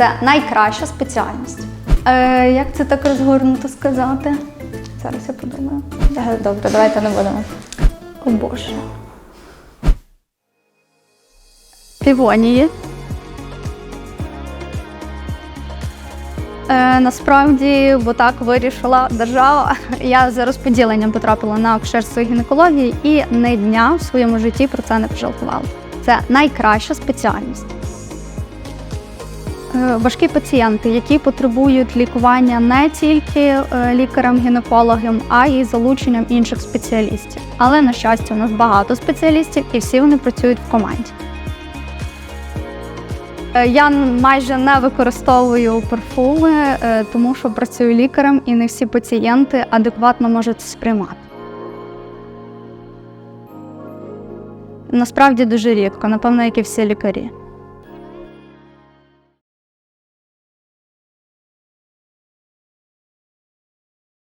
Це найкраща спеціальність. Е, як це так розгорнуто сказати? Зараз я подумаю. Е, Добре, давайте не будемо. О Боже. Півонії. Е, насправді, бо так вирішила держава. Я за розподіленням потрапила на акушерство і гінекологію і не дня в своєму житті про це не пожалкувала. Це найкраща спеціальність. Е, Важкі пацієнти, які потребують лікування не тільки е, лікарем-гінекологом, а й залученням інших спеціалістів. Але на щастя, у нас багато спеціалістів, і всі вони працюють в команді. Е, Я майже не використовую парфуми, тому що працюю лікарем, і не всі пацієнти адекватно можуть сприймати. Насправді дуже рідко, напевно, як і всі лікарі.